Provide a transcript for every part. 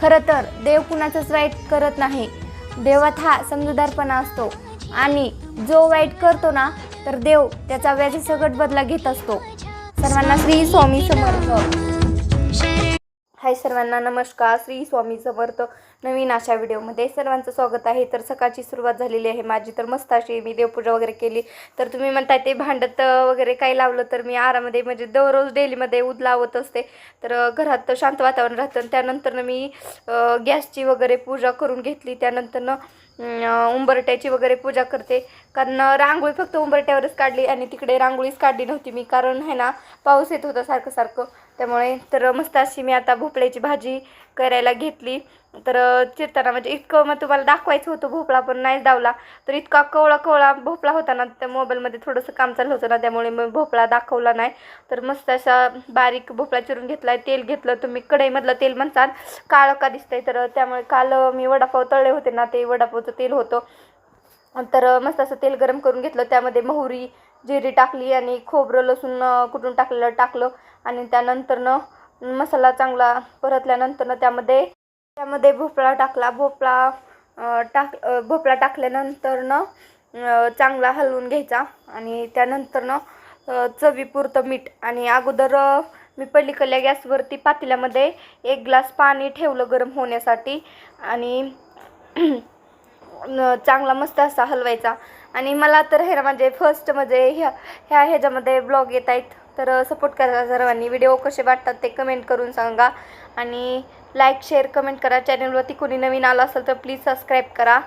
खरं तर देव कुणाचंच वाईट करत नाही. देवात हा समजूदारपणा असतो. आणि जो वाईट करतो ना तर देव त्याचा व्याजासकट बदला घेत असतो. सर्वांना श्री स्वामी समर्थ. हाय सर्वांना नमस्कार. श्री स्वामी समर्थ. नवीन अशा व्हिडिओमध्ये सर्वांचं स्वागत आहे. तर सकाळची सुरुवात झालेली आहे माझी. तर मस्त अशी मी देवपूजा वगैरे केली. तर तुम्ही म्हणताय ते भांडत वगैरे काही लावलं तर मी आरामध्ये म्हणजे दररोज डेलीमध्ये उद लावत असते. तर घरात शांत वातावरण राहतं. आणि त्यानंतरनं मी गॅसची वगैरे पूजा करून घेतली. त्यानंतरनं उंबरट्याची वगैरे पूजा करते. कारण रांगोळी फक्त उंबरट्यावरच काढली आणि तिकडे रांगोळीच काढली नव्हती मी. कारण आहे ना पाऊस येत होता सारखं सारखं. त्यामुळे तर मस्त अशी मी आता भोपळ्याची भाजी करायला घेतली. तर चिरताना म्हणजे इतकं मग तुम्हाला दाखवायचं होतं भोपळा पण नाही दावला. तर इतका कवळा कवळा भोपळा होता ना त्या मोबाईलमध्ये थोडंसं काम चाललं होतं ना त्यामुळे मग भोपळा दाखवला नाही. तर मस्त असा बारीक भोपळा चिरून घेतला तेल घेतलं. तुम्ही कढईमधलं तेल म्हणसान काळं का दिसतंय? तर त्यामुळे काल मी वडापाव तळले होते ना ते वडापावचं तेल होतं. तर मस्त असं तेल गरम करून घेतलं. त्यामध्ये मोहरी जिरी टाकली आणि खोबरं लसूण कुठून कुटून टाकलेलं टाकलं. आणि त्यानंतरनं मसाला चांगला परतल्यानंतरनं त्यामध्ये त्यामध्ये भोपळा टाकला. भोपळा टाक भोपळा टाकल्यानंतरनं चांगला हलवून घ्यायचा. आणि त्यानंतरनं चवीपुरतं मीठ. आणि अगोदर मी पलीकडल्या गॅसवरती पातेल्यामध्ये एक ग्लास पाणी ठेवलं गरम होण्यासाठी. आणि न- चांगला मस्त असा हलवायचा. आणि मला तर हे ना म्हणजे फर्स्ट म्हणजे ह्या ह्या ह्याच्यामध्ये ब्लॉग येत आहेत. तर सपोर्ट करा सर्वांनी. व्हिडिओ कसे वाटतात ते कमेंट करून सांगा. आणि लाईक शेअर कमेंट करा. चॅनलवरती कोणी नवीन आलं असेल तर प्लीज सबस्क्राईब करा.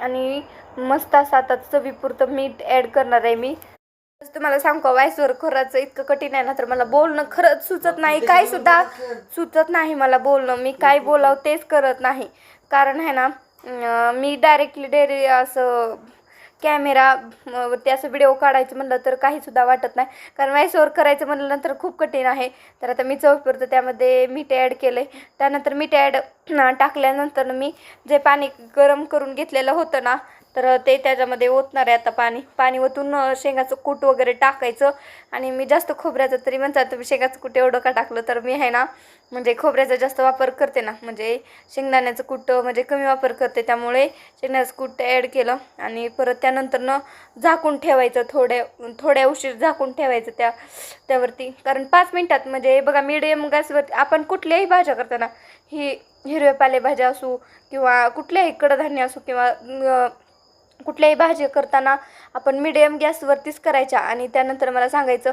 आणि मस्त असं आता चवीपुरतं मीठ ॲड करणार आहे मी. तुम्हाला सांगू वायसवर खरंच इतकं कठीण आहे ना तर मला बोलणं खरंच सुचत नाही. काय सुद्धा सुचत नाही. मला बोलणं. मी काय बोलावं तेच करत नाही. कारण आहे ना मी डायरेक्टली डेरी असं कॅमेरा वरती असं व्हिडिओ काढायचं म्हणलं तर काहीसुद्धा वाटत नाही. कारण वायसवर करायचं म्हणल्यानंतर नंतर खूप कठीण आहे. तर आता मी चौपरतं त्यामध्ये मीठ ॲड केलं आहे त्यानंतर मीठ ॲड टाकल्यानंतर मी जे पाणी गरम करून घेतलेलं होतं ना तर ते त्याच्यामध्ये ओतणार आहे आता पाणी. पाणी ओतून शेंगाचं कूट वगैरे टाकायचं. आणि मी जास्त खोबऱ्याचं तरी म्हणतात तुम्ही शेंगाचं कूट एवढं का टाकलं? तर मी आहे ना म्हणजे खोबऱ्याचा जास्त वापर करते ना. म्हणजे शेंगदाण्याचं कूट म्हणजे कमी वापर करते. त्यामुळे शेंगदाण्याचं कूट ॲड केलं. आणि परत त्यानंतरनं झाकून ठेवायचं थोड्या थोड्या उशीर झाकून ठेवायचं त्या त्यावरती. कारण पाच मिनटात म्हणजे बघा मिडियम गॅसवरती आपण कुठल्याही भाज्या करताना ही हिरव्या पालेभाज्या असू किंवा कुठल्याही कडधान्य असू किंवा कुठल्याही भाजी करताना आपण मिडियम गॅसवरतीच करायच्या आणि त्यानंतर मला सांगायचं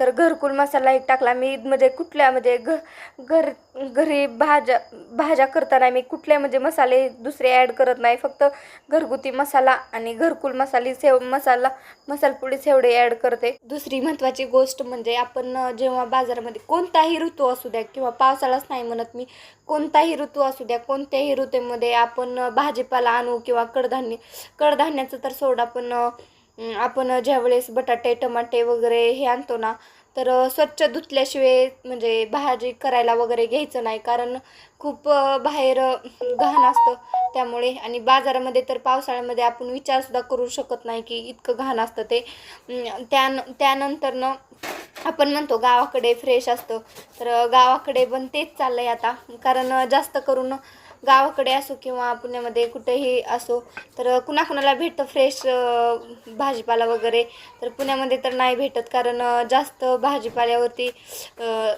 तर घरकुल मसाला एक टाकला. मी म्हणजे कुठल्या म्हणजे घ घर घरी भाज्या भाज्या करताना मी कुठले म्हणजे मसाले दुसरे ॲड करत नाही. फक्त घरगुती मसाला आणि घरकुल मसाले सेव मसाला मसालपुडी सेवडे ॲड करते. दुसरी महत्त्वाची गोष्ट म्हणजे आपण जेव्हा बाजारामध्ये कोणताही ऋतू असू द्या किंवा पावसाळाच नाही म्हणत मी कोणताही ऋतू असू द्या कोणत्याही ऋतूमध्ये आपण भाजीपाला आणू किंवा कडधान्य कडधान्याचं तर सोड आपण आपण ज्यावेळेस बटाटे टमाटे वगैरे हे आणतो ना तर स्वच्छ धुतल्याशिवाय म्हणजे भाजी करायला वगैरे घ्यायचं नाही. कारण खूप बाहेर घाण असतं त्यामुळे. आणि बाजारामध्ये तर पावसाळ्यामध्ये आपण विचारसुद्धा करू शकत नाही की इतकं घाण असतं ते. त्यान त्यानंतरनं आपण म्हणतो गावाकडे फ्रेश असतं. तर गावाकडे पण तेच चाललं आहे आता. कारण जास्त करून गावाकडे असो किंवा पुण्यामध्ये कुठेही असो तर कुणाकुणाला भेटतं फ्रेश भाजीपाला वगैरे तर पुण्यामध्ये तर नाही भेटत. कारण जास्त भाजीपाल्यावरती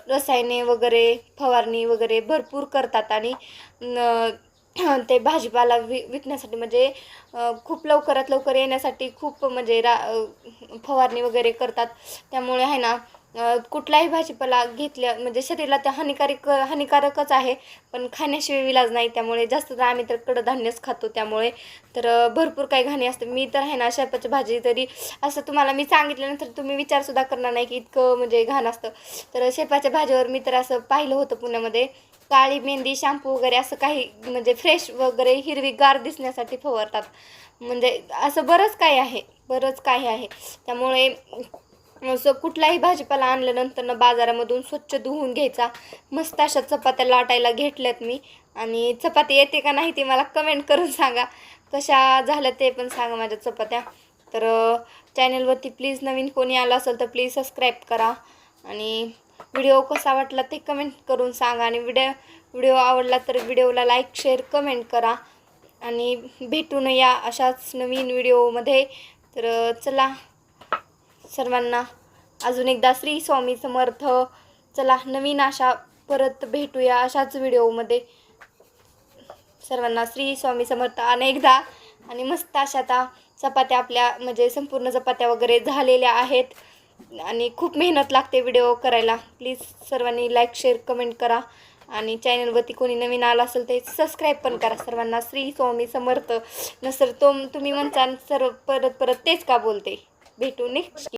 रसायने वगैरे फवारणी वगैरे भरपूर करतात आणि ते भाजीपाला वि विकण्यासाठी म्हणजे खूप लवकरात लवकर येण्यासाठी खूप म्हणजे रा फवारणी वगैरे करतात. त्यामुळे आहे ना कुठलाही भाजीपाला घेतल्या म्हणजे शरीराला ते हानिकारक हानिकारकच आहे पण खाण्याशिवाय विलाज नाही. त्यामुळे जास्त तर आम्ही तर कडधान्यच खातो. त्यामुळे तर भरपूर काही घाणी असते. मी तर आहे ना शेपाची भाजी तरी असं तुम्हाला मी सांगितल्यानंतर तुम्ही विचारसुद्धा करणार नाही की इतकं म्हणजे घाण असतं. तर शेपाच्या भाजीवर मी तर असं पाहिलं होतं पुण्यामध्ये. काळी मेहंदी शॅम्पू वगैरे असं काही म्हणजे फ्रेश वगैरे हिरवी गार दिसण्यासाठी फवारतात. म्हणजे असं बरंच काही आहे. बरंच काही आहे. त्यामुळे असं कुठलाही भाजीपाला आणल्यानंतर ना बाजारामधून स्वच्छ धुवून घ्यायचा. मस्त अशा चपात्या लाटायला घेतल्यात मी. आणि चपाती येते का नाही ते मला कमेंट करून सांगा. कशा झाल्या ते पण सांगा माझ्या चपात्या. तर चॅनलवरती प्लीज नवीन कोणी आलं असेल तर प्लीज सबस्क्राईब करा. आणि व्हिडिओ कसा वाटला ते कमेंट करून सांगा. आणि व्हिडिओ व्हिडिओ आवडला तर व्हिडिओला लाईक शेअर कमेंट करा. आणि भेटून या अशाच नवीन व्हिडिओमध्ये तर चला. सर्वांना अजून एकदा श्री स्वामी समर्थ. चला नवीन अशा परत भेटूया अशाच व्हिडिओमध्ये. सर्वांना श्री स्वामी समर्थ अनेकदा. आणि मस्त अशा आता चपात्या आपल्या म्हणजे संपूर्ण चपात्या वगैरे झालेल्या आहेत. आणि खूप मेहनत लागते व्हिडिओ करायला. प्लीज सर्वांनी लाईक शेअर कमेंट करा. आणि चॅनलवरती कोणी नवीन आलं असेल ते सबस्क्राईब पण करा. सर्वांना श्री स्वामी समर्थ. नसर तो तुम्ही म्हणता सर्व परत परत तेच का बोलते? भेटू नेक्स्ट